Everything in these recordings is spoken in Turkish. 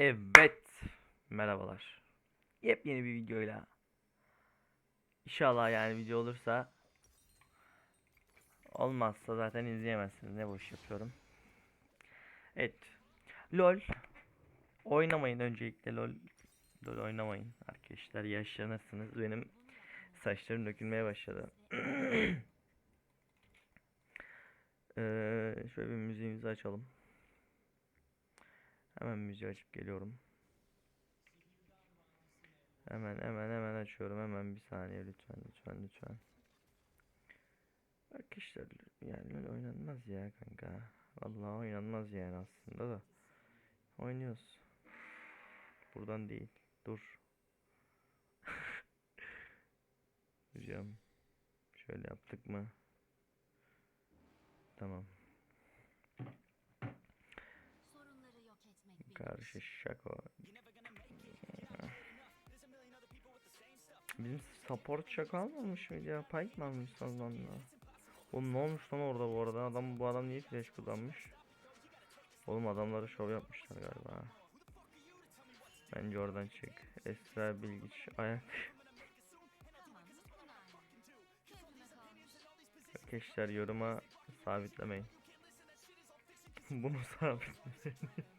Evet. Merhabalar. Yepyeni bir videoyla. İnşallah yani video olursa olmazsa zaten izleyemezsiniz. Ne boş yapıyorum. Evet. LOL. Oynamayın öncelikle LOL. LOL oynamayın arkadaşlar. Yaşlanırsınız. Benim saçlarım dökülmeye başladı. Ee, şöyle bir müziğimizi açalım. Hemen müziği açıp geliyorum. Hemen hemen hemen açıyorum. Hemen bir saniye lütfen lütfen lütfen. Arkadaşlar yani öyle oynanmaz ya kanka. Vallahi oynanmaz yani aslında da. Oynuyoruz. Buradan değil. Dur. Hocam. Şöyle yaptık mı? Tamam. Sorunları yok etmek bir Karşı şako. Bizim support şaka almamış mıydı ya? Pike mi almış sanırım Oğlum ne olmuş lan orada bu arada? Adam bu adam niye flash kullanmış? Oğlum adamları şov yapmışlar galiba. Bence oradan çık. Esra Bilgiç ayak. Arkadaşlar yoruma sabitlemeyin. Bunu sabitlemeyin.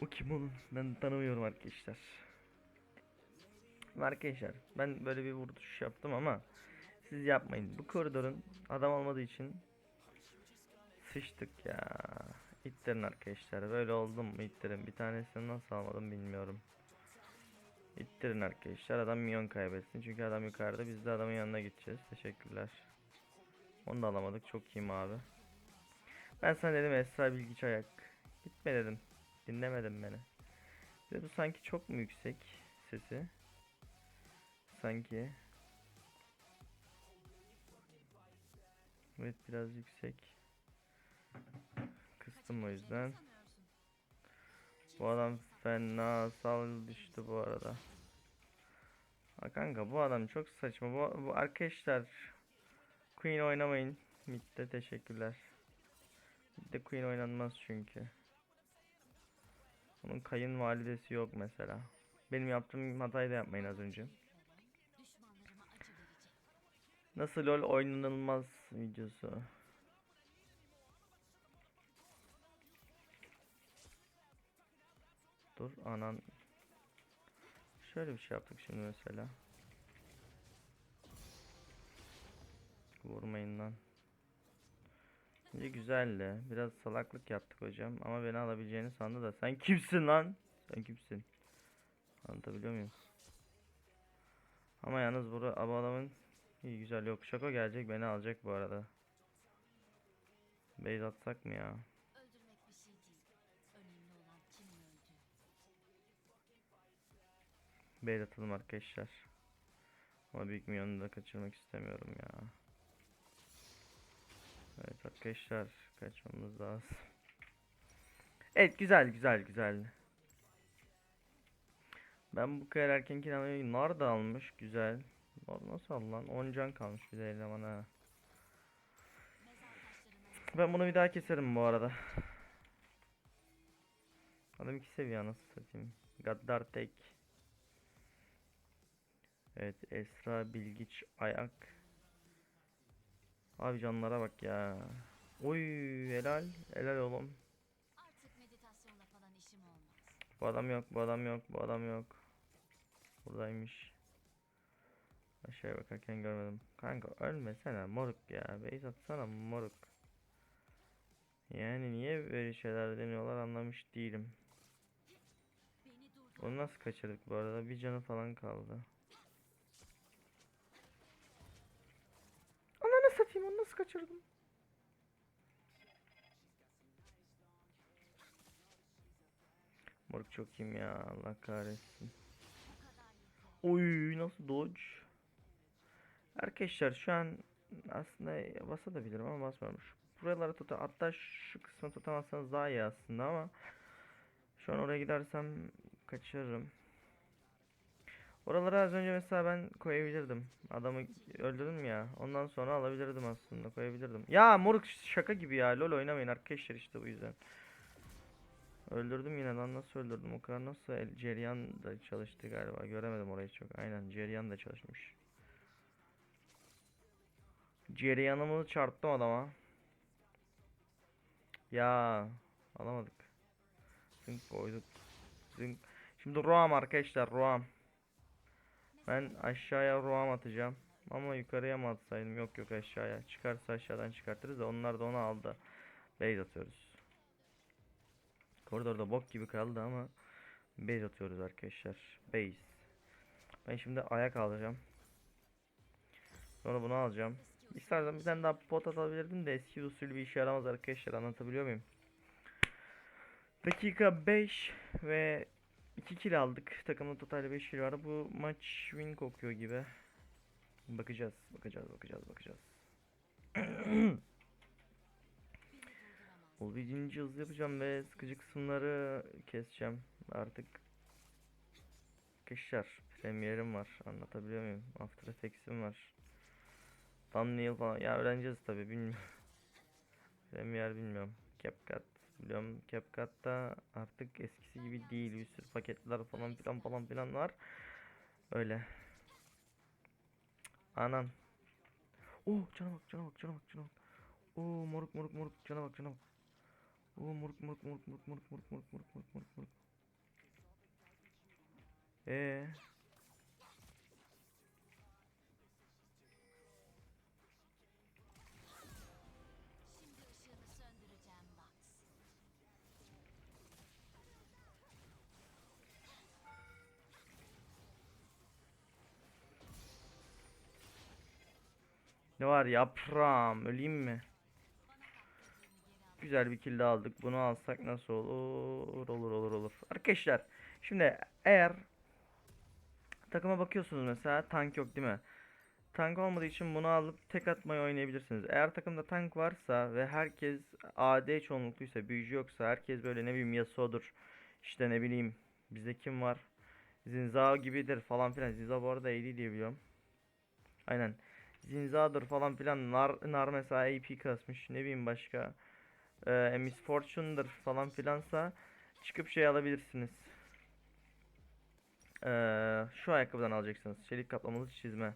O kim oğlum? Ben tanımıyorum arkadaşlar. Arkadaşlar ben böyle bir vuruş yaptım ama siz yapmayın. Bu koridorun adam olmadığı için sıçtık ya. İttirin arkadaşlar. Böyle oldum mu ittirin. Bir tanesini nasıl almadım bilmiyorum. İttirin arkadaşlar. Adam milyon kaybetsin. Çünkü adam yukarıda. Biz de adamın yanına gideceğiz. Teşekkürler. Onu da alamadık. Çok iyiyim abi. Ben sana dedim Esra Bilgiç ayak. Gitme dedim. Dinlemedin beni. Bir bu sanki çok mu yüksek sesi? Sanki. Evet biraz yüksek. Kıstım o yüzden. Bu adam fena sal düştü bu arada. Ha kanka bu adam çok saçma. Bu, bu arkadaşlar Queen oynamayın. Mid'de teşekkürler. Mid'de Queen oynanmaz çünkü. Onun kayınvalidesi yok mesela. Benim yaptığım hatayı da yapmayın az önce. Nasıl LoL oynanılmaz videosu. Dur anan. Şöyle bir şey yaptık şimdi mesela. Vurmayın lan. Bence güzeldi. Biraz salaklık yaptık hocam ama beni alabileceğini sandı da. Sen kimsin lan? Sen kimsin? Anlatabiliyor muyum? Ama yalnız bu, bu adamın İyi güzel yok. Şako gelecek beni alacak bu arada. Base atsak mı ya? Şey. Base atalım arkadaşlar. Ama büyük milyonu da kaçırmak istemiyorum ya. Evet arkadaşlar kaçmamız lazım. Evet güzel güzel güzel. Ben bu kadar erken kiramayı nar da almış güzel. Nar nasıl aldı lan? 10 can kalmış bir de eleman ha. Mezar taşlarına Ben bunu bir daha keserim bu arada. Adam iki seviye nasıl satayım. Gaddar tek. Evet Esra Bilgiç ayak. Abi canlara bak ya. Oy helal helal oğlum. artık meditasyonla falan işim olmaz. Bu adam yok bu adam yok bu adam yok. Buradaymış. Aşağıya bakarken görmedim. Kanka ölmesene moruk ya. Base atsana moruk. Yani niye böyle şeyler deniyorlar anlamış değilim. Onu nasıl kaçırdık bu arada? Bir canı falan kaldı. Ananı satayım onu nasıl kaçırdım? Moruk çok iyiyim ya Allah kahretsin. Oy nasıl dodge? Arkadaşlar şu an aslında basa da bilirim ama basmıyorum. Şu Buraları tuta hatta şu kısmı tutamazsanız daha iyi aslında ama şu an oraya gidersem kaçırırım. Oralara az önce mesela ben koyabilirdim. Adamı öldürdüm ya. Ondan sonra alabilirdim aslında. Koyabilirdim. Ya moruk şaka gibi ya. LoL oynamayın arkadaşlar işte bu yüzden. Öldürdüm yine lan nasıl öldürdüm o kadar nasıl el, Ceryan da çalıştı galiba göremedim orayı çok aynen Ceryan da çalışmış Ceryan'ımı çarptım adama Ya alamadık Zınk koyduk Zınk Şimdi Roam arkadaşlar Roam Ben aşağıya Roam atacağım Ama yukarıya mı atsaydım yok yok aşağıya Çıkarsa aşağıdan çıkartırız da onlar da onu aldı Base atıyoruz Koridorda bok gibi kaldı ama base atıyoruz arkadaşlar. Base. Ben şimdi ayak alacağım. Sonra bunu alacağım. İstersen bir tane daha pot atabilirdim de eski usul bir işe yaramaz arkadaşlar anlatabiliyor muyum? Dakika 5 ve 2 kill aldık. Takımda total 5 kill vardı. Bu maç win kokuyor gibi. Bakacağız, bakacağız, bakacağız, bakacağız. Olabildiğince hızlı yapacağım ve sıkıcı kısımları keseceğim artık. Arkadaşlar Premiere'im var anlatabiliyor muyum? After Effects'im var. Thumbnail falan ya öğreneceğiz tabi bilmiyorum. Premiere bilmiyorum. CapCut biliyorum. CapCut'ta artık eskisi gibi değil. Bir sürü paketler falan filan falan filan var. Öyle. Anan. Oh cana bak cana bak cana bak cana bak. Oo moruk moruk moruk cana bak cana bak. Oo moruk moruk moruk moruk moruk moruk moruk moruk moruk moruk moruk. Ee. Ne var yaprağım öleyim mi? Güzel bir kill aldık. Bunu alsak nasıl olur? Olur olur olur. Arkadaşlar şimdi eğer takıma bakıyorsunuz mesela tank yok değil mi? Tank olmadığı için bunu alıp tek atmayı oynayabilirsiniz. Eğer takımda tank varsa ve herkes AD çoğunlukluysa, büyücü yoksa, herkes böyle ne bileyim Yasuo'dur. işte ne bileyim bizde kim var? Zinzao gibidir falan filan. Zinzao bu arada AD diye biliyorum. Aynen. Zinza'dır falan filan. Nar, nar mesela AP kasmış. Ne bileyim başka. Ee, Miss Fortune'dır falan filansa çıkıp şey alabilirsiniz. Ee, şu ayakkabıdan alacaksınız. Çelik kaplamalı çizme.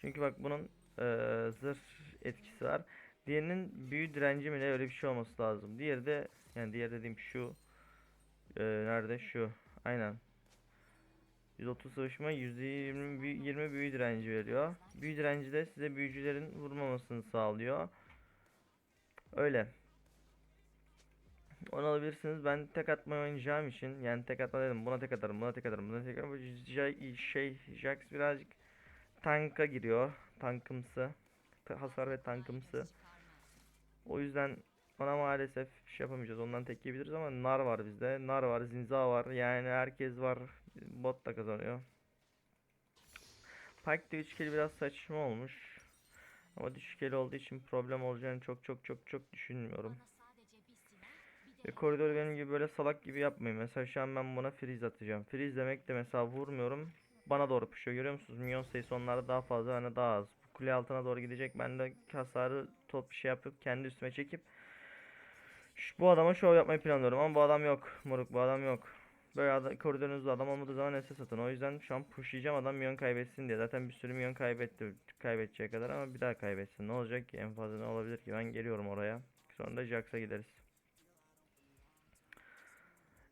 Çünkü bak bunun ee, zırh etkisi var. Diğerinin büyü direnci mi ne öyle bir şey olması lazım. Diğeri de yani diğer dediğim şu ee, nerede şu aynen 130 sıvışma %20 büyü- 20 büyü direnci veriyor. Büyü direnci de size büyücülerin vurmamasını sağlıyor. Öyle. Onu alabilirsiniz. Ben tek atmayı oynayacağım için yani tek atma dedim. Buna tek atarım, buna tek atarım, buna tek atarım. Bu şey Jax birazcık tanka giriyor. Tankımsı. Ta- Hasar ve tankımsı. O yüzden ona maalesef şey yapamayacağız. Ondan tek yiyebiliriz ama nar var bizde. Nar var, zinza var. Yani herkes var. Bot da kazanıyor. Pike'de 3 kill biraz saçma olmuş. Ama düşük kill olduğu için problem olacağını çok çok çok çok düşünmüyorum. Ve koridoru benim gibi böyle salak gibi yapmayın. Mesela şu an ben buna freeze atacağım. Freeze demek de mesela vurmuyorum. Bana doğru puşuyor. Görüyor musunuz? Minyon sayısı onlarda daha fazla hani daha az. Kule altına doğru gidecek. Ben de hasarı top bir şey yapıp kendi üstüme çekip şu, bu adama şov yapmayı planlıyorum ama bu adam yok. Moruk bu adam yok. Böyle adam, koridorunuzda adam olmadığı zaman SS atın. O yüzden şu an pushlayacağım adam milyon kaybetsin diye. Zaten bir sürü milyon kaybetti. Kaybedeceği kadar ama bir daha kaybetsin. Ne olacak ki? En fazla ne olabilir ki? Ben geliyorum oraya. Sonra da Jax'a gideriz.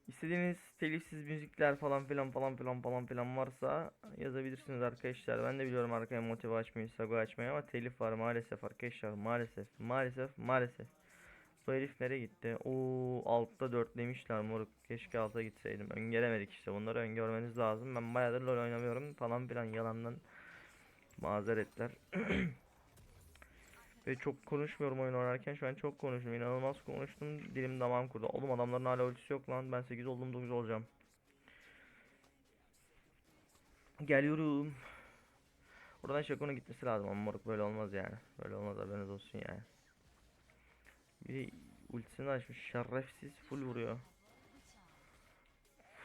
İstediğiniz telifsiz müzikler falan filan falan filan falan filan varsa yazabilirsiniz arkadaşlar. Ben de biliyorum arkaya motive açmayı, sago açmayı ama telif var maalesef arkadaşlar. Maalesef, maalesef, maalesef. Bu herif nereye gitti? Oo altta dörtlemişler moruk. Keşke alta gitseydim. Öngöremedik işte. Bunları öngörmeniz lazım. Ben bayağıdır LoL oynamıyorum falan filan yalandan mazeretler. Ve çok konuşmuyorum oyun oynarken şu an çok konuştum. İnanılmaz konuştum. Dilim damağım kurdu. Oğlum adamların hala ultisi yok lan. Ben 8 oldum 9 olacağım. Geliyorum. Oradan Shaco'nun gitmesi lazım ama moruk böyle olmaz yani. Böyle olmaz haberiniz olsun yani. Bir ultisini açmış. Şerefsiz full vuruyor.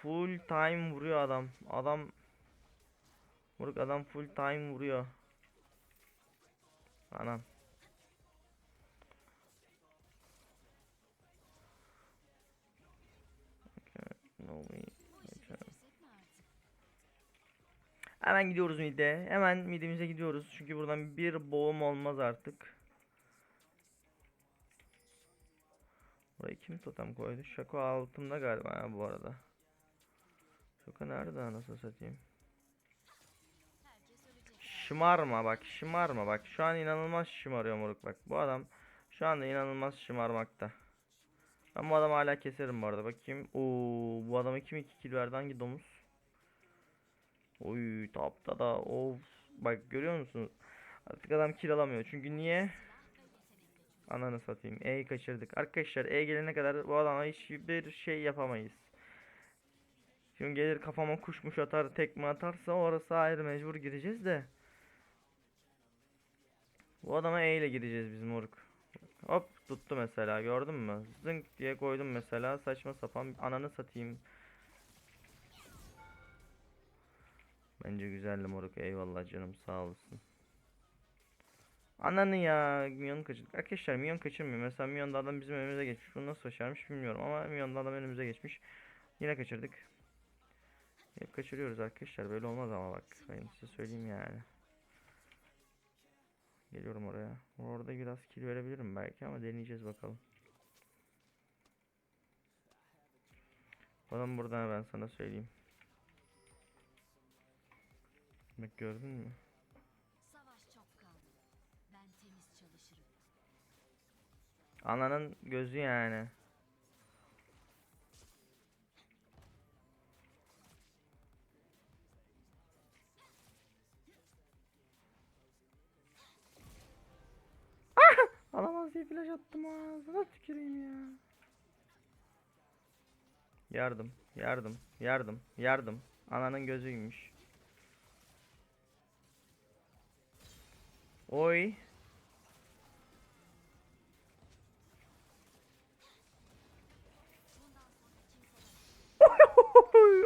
Full time vuruyor adam. Adam Muruk adam full time vuruyor. Anam. Hemen gidiyoruz mid'e. Hemen mid'imize gidiyoruz. Çünkü buradan bir boğum olmaz artık. Buraya kim totem koydu? Şako altımda galiba ya bu arada. Şako nerede anasını satayım? Şımarma bak şımarma bak. Şu an inanılmaz şımarıyor moruk bak. Bu adam şu anda inanılmaz şımarmakta. Ben bu adamı hala keserim bu arada. Bakayım. Oo, bu adama kim 2 kill verdi? Hangi domuz? Oy tapta da of. Bak görüyor musunuz? Artık adam kill alamıyor. Çünkü niye? Ananı satayım. E'yi kaçırdık. Arkadaşlar E gelene kadar bu adama hiçbir şey yapamayız. Şimdi gelir kafama kuşmuş atar tekme atarsa orası ayrı mecbur gireceğiz de. Bu adama E ile gireceğiz biz moruk. Hop tuttu mesela gördün mü? Zınk diye koydum mesela saçma sapan ananı satayım. Bence güzeldi moruk eyvallah canım sağ olasın. Ananı ya Mion kaçırdık. Arkadaşlar Mion kaçırmıyor. Mesela Mion'da adam bizim önümüze geçmiş. Bunu nasıl başarmış bilmiyorum ama Mion'da adam önümüze geçmiş. Yine kaçırdık. Hep kaçırıyoruz arkadaşlar. Böyle olmaz ama bak. Ben size söyleyeyim yani. Geliyorum oraya. Orada biraz kill verebilirim belki ama deneyeceğiz bakalım. Adam buradan ben sana söyleyeyim. Bak gördün mü? Ananın gözü yani. Ah! Alamaz diye flash attım ağzına tüküreyim ya. Yardım, yardım, yardım, yardım. Ananın gözüymüş. Oy.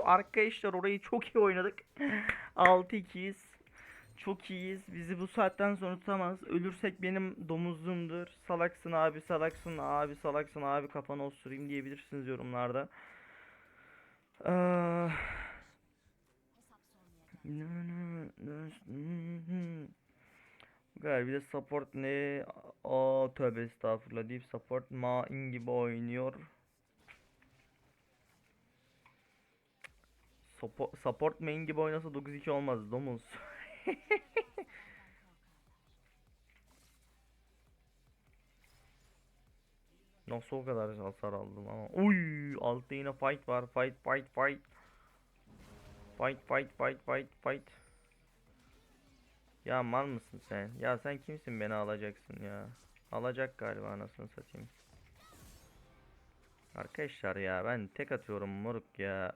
Arkadaşlar orayı çok iyi oynadık. 6-2'yiz. Çok iyiyiz. Bizi bu saatten sonra tutamaz. Ölürsek benim domuzluğumdur. Salaksın abi, salaksın abi, salaksın abi kafana osurayım diyebilirsiniz yorumlarda. Gel. Galiba bir de support ne? Aa tövbe estağfurullah deyip support main gibi oynuyor. Support, support main gibi oynasa 9-2 olmaz domuz. Nasıl o kadar hasar aldım ama. Uy, altta yine fight var. Fight, fight, fight. Fight, fight, fight, fight, fight. Ya mal mısın sen? Ya sen kimsin beni alacaksın ya? Alacak galiba anasını satayım. Arkadaşlar ya ben tek atıyorum moruk ya.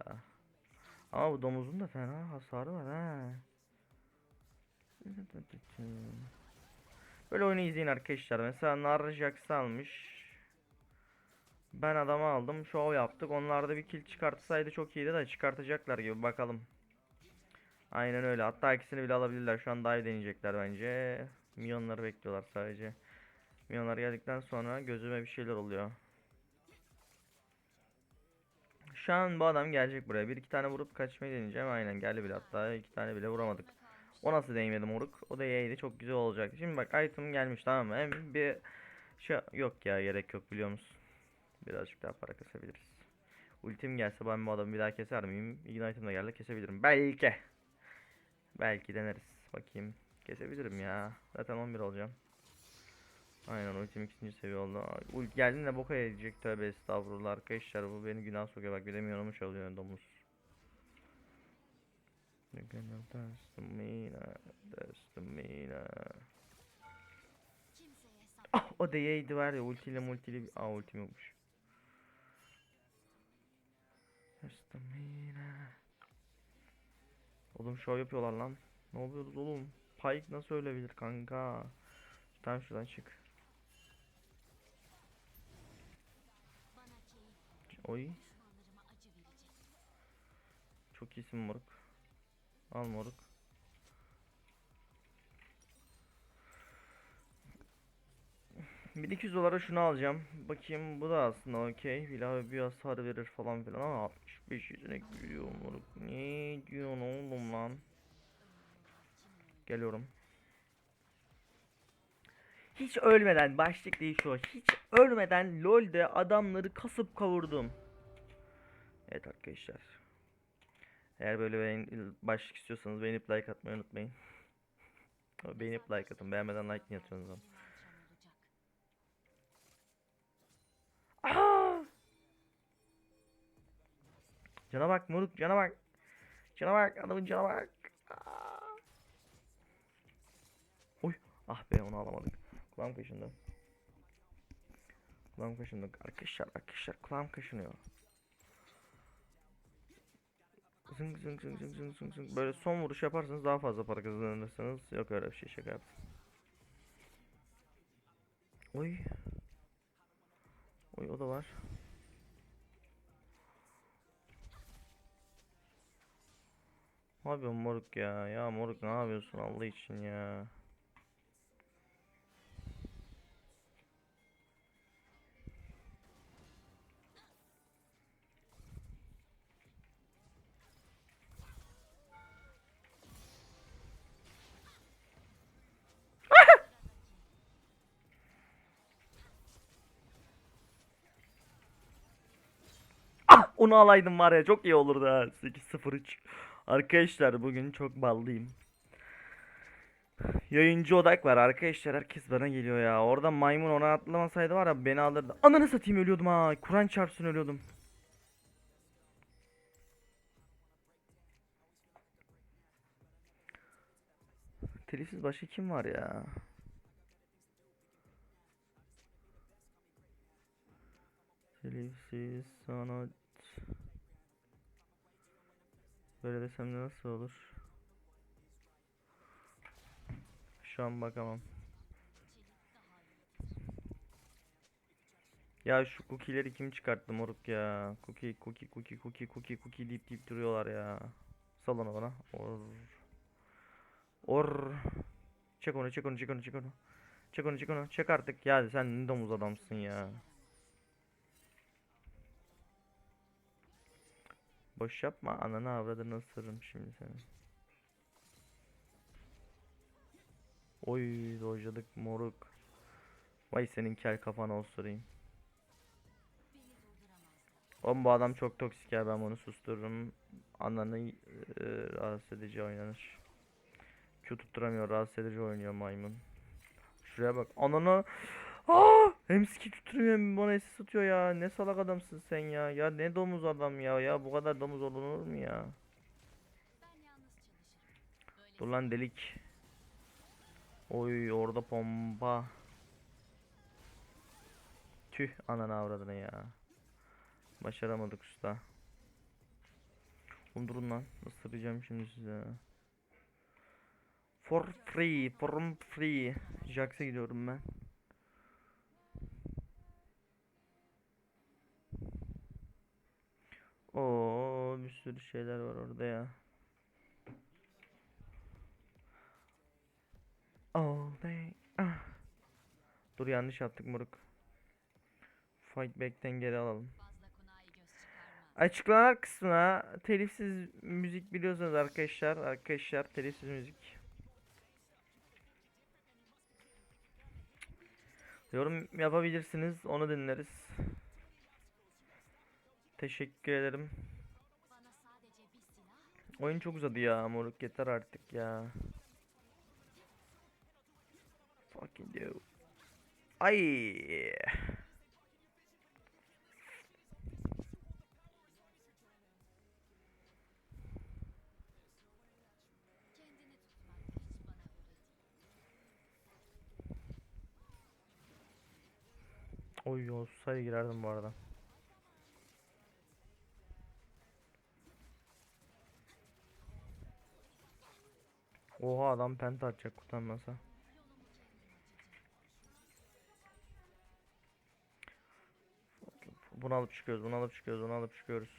Ama bu domuzun da fena hasarı var ha. Böyle oyunu izleyin arkadaşlar. Mesela Narjax almış. Ben adamı aldım. Show yaptık. Onlar da bir kill çıkartsaydı çok iyiydi de çıkartacaklar gibi bakalım. Aynen öyle. Hatta ikisini bile alabilirler. Şu an dive deneyecekler bence. Milyonları bekliyorlar sadece. Milyonlar geldikten sonra gözüme bir şeyler oluyor. Şu an bu adam gelecek buraya. Bir iki tane vurup kaçmayı deneyeceğim. Aynen geldi bile hatta. iki tane bile vuramadık. O nasıl değmedi moruk? O da yaydı. Çok güzel olacak. Şimdi bak item gelmiş tamam mı? Hem bir şey yok ya gerek yok biliyor musun? Birazcık daha para kasabiliriz. Ultim gelse ben bu adamı bir daha keser miyim? Ignite'ım da geldi kesebilirim. Belki. Belki deneriz. Bakayım. Kesebilirim ya. Zaten 11 olacağım. Aynen ultim ikinci seviye oldu. Ult geldiğinde boka yiyecek tövbe estağfurullah arkadaşlar bu beni günah sokuyor bak bir de çalıyor domuz. You're gonna dance to me now. Kimseye hesap Ah o değeydi var ya ultiyle multiyle Aa ultim yokmuş. Now. Oğlum show yapıyorlar lan. Ne yapıyoruz oğlum? Pike nasıl ölebilir kanka? Tamam şuradan çık. Oy. Çok iyisin moruk. Al moruk. Bir 200 dolara şunu alacağım. Bakayım bu da aslında okey. Bir bir hasar verir falan filan ama 65 yetenek biliyor moruk. Ne diyorsun oğlum lan? Geliyorum. Hiç ölmeden başlık değil şu. Hiç ölmeden LoL'de adamları kasıp kavurdum. Evet arkadaşlar. Eğer böyle beğen- başlık istiyorsanız beğenip like atmayı unutmayın. beğenip like atın. Beğenmeden like niye atıyorsunuz olacak. Aa! Cana bak moruk cana bak. Cana bak adamın cana bak. Aa! Oy ah be onu alamadık. Kulağım kaşındı. Kulağım kaşındı. Arkadaşlar arkadaşlar kulağım kaşınıyor. Zıng zıng zıng zıng zıng zıng zıng. Böyle son vuruş yaparsanız daha fazla para kazanırsınız. Yok öyle bir şey şaka yaptım. Oy. Oy o da var. Yapıyorsun moruk ya? Ya moruk ne yapıyorsun Allah için ya? Onu alaydım var ya çok iyi olurdu ha. 8-0-3 Arkadaşlar bugün çok ballıyım. Yayıncı odak var arkadaşlar herkes bana geliyor ya. Orada maymun ona atlamasaydı var ya beni alırdı. Ananı satayım ölüyordum ha. Kur'an çarpsın ölüyordum. Telifsiz başka kim var ya? Telifsiz sanat Böyle desem de nasıl olur? Şu an bakamam. Ya şu cookie'leri kim çıkarttı moruk ya? Cookie, cookie, cookie, cookie, cookie, cookie deyip deyip duruyorlar ya. Sal onu bana. Or. Or. Çek onu, çek onu, çek onu, çek onu. Çek onu, çek onu. Çek artık. Ya sen ne domuz adamsın ya. Boş yapma. Ananı avradını ısırırım şimdi seni. Oy dojladık moruk. Vay senin kel kafana osurayım. Oğlum bu adam çok toksik ya ben bunu sustururum. Ananı e, rahatsız edici oynanır. Q tutturamıyor rahatsız edici oynuyor maymun. Şuraya bak ananı. Aa! Hem ski tutturuyor hem bana SS atıyor ya. Ne salak adamsın sen ya. Ya ne domuz adam ya. Ya bu kadar domuz olunur mu ya? Dur lan delik. Oy orada pompa. Tüh ananı avradını ya. Başaramadık usta. Oğlum durun lan. Isıracağım şimdi size. For free. For free. Jax'a gidiyorum ben. Oo bir sürü şeyler var orada ya. All day. Ah. Dur yanlış yaptık moruk. Fight back'ten geri alalım. Açıklamalar kısmına telifsiz müzik biliyorsunuz arkadaşlar. Arkadaşlar telifsiz müzik. Yorum yapabilirsiniz. Onu dinleriz. Teşekkür ederim. Oyun çok uzadı ya moruk yeter artık ya. Fucking do. Ay. Oy olsaydı girerdim bu arada. Oha adam penta atacak utanmasa. Bunu alıp çıkıyoruz, bunu alıp çıkıyoruz, bunu alıp çıkıyoruz.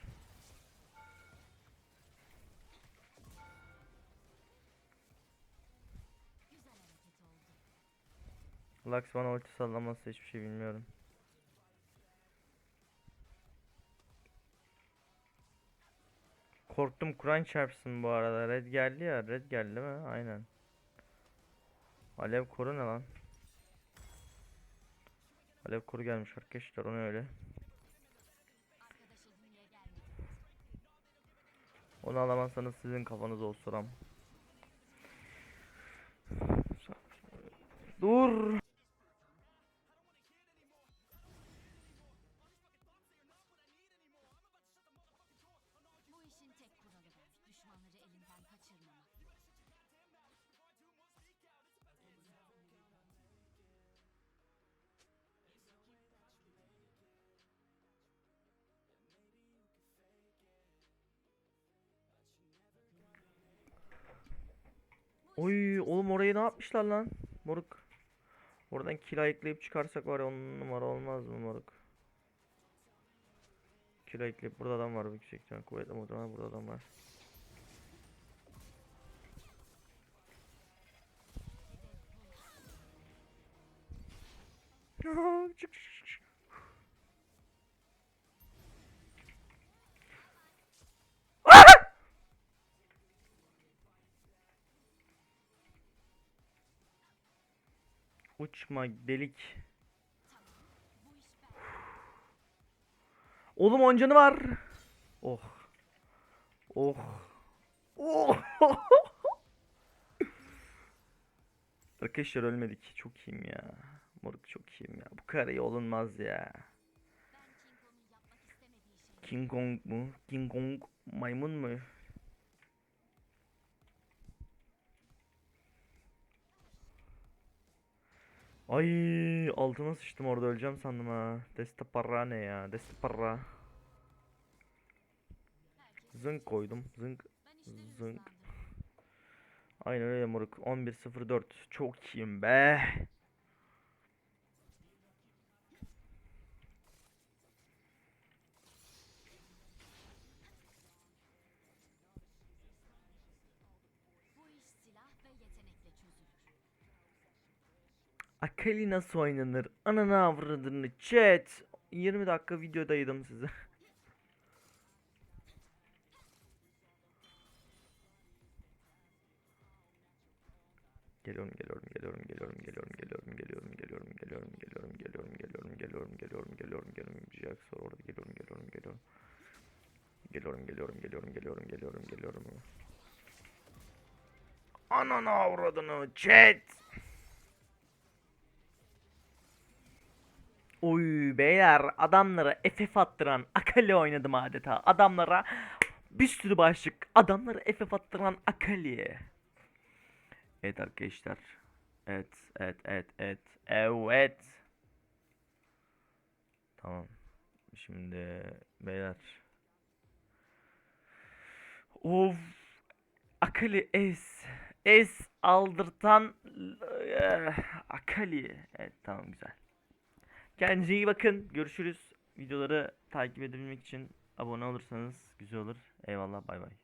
Lux bana ulti sallamazsa hiçbir şey bilmiyorum. Korktum Kur'an çarpsın bu arada. Red geldi ya. Red geldi mi? Aynen. Alev koru ne lan? Alev koru gelmiş arkadaşlar onu öyle. Onu alamazsanız sizin kafanızı osuram. Dur. Oy oğlum orayı ne yapmışlar lan? Moruk. Oradan kill ayıklayıp çıkarsak var ya on numara olmaz mı moruk? Kill ayıklayıp burada adam var yüksek ihtimal kuvvetli muhtemelen burada adam var. Çık, Uçma delik. Oğlum on canı var. Oh. Oh. Oh. Arkadaşlar ölmedik. Çok iyiyim ya. Moruk çok iyiyim ya. Bu kadar olunmaz ya. King Kong mu? King Kong maymun mu? Ay altıma sıçtım orada öleceğim sandım ha. Deste para ne ya? Deste para. Zınk koydum. Zınk. Zınk. Aynen öyle moruk. 11.04. Çok iyiyim be. Akali nasıl oynanır? Ananı avradını chat. 20 dakika videodaydım size. Geliyorum, geliyorum, geliyorum, geliyorum, geliyorum, geliyorum, geliyorum, geliyorum, geliyorum, geliyorum, geliyorum, geliyorum, geliyorum, geliyorum, geliyorum, geliyorum, Jax var orada geliyorum, geliyorum, geliyorum. Geliyorum, geliyorum, geliyorum, geliyorum, geliyorum, geliyorum. Ananı avradını chat. Oy beyler adamlara FF attıran Akali oynadım adeta. Adamlara bir sürü başlık. Adamlara FF attıran Akali. Evet arkadaşlar. Evet, evet, evet, evet. Evet. Tamam. Şimdi beyler. Of. Akali S. S aldırtan eh, Akali. Evet tamam güzel. Kendinize iyi bakın. Görüşürüz. Videoları takip edebilmek için abone olursanız güzel olur. Eyvallah bay bay.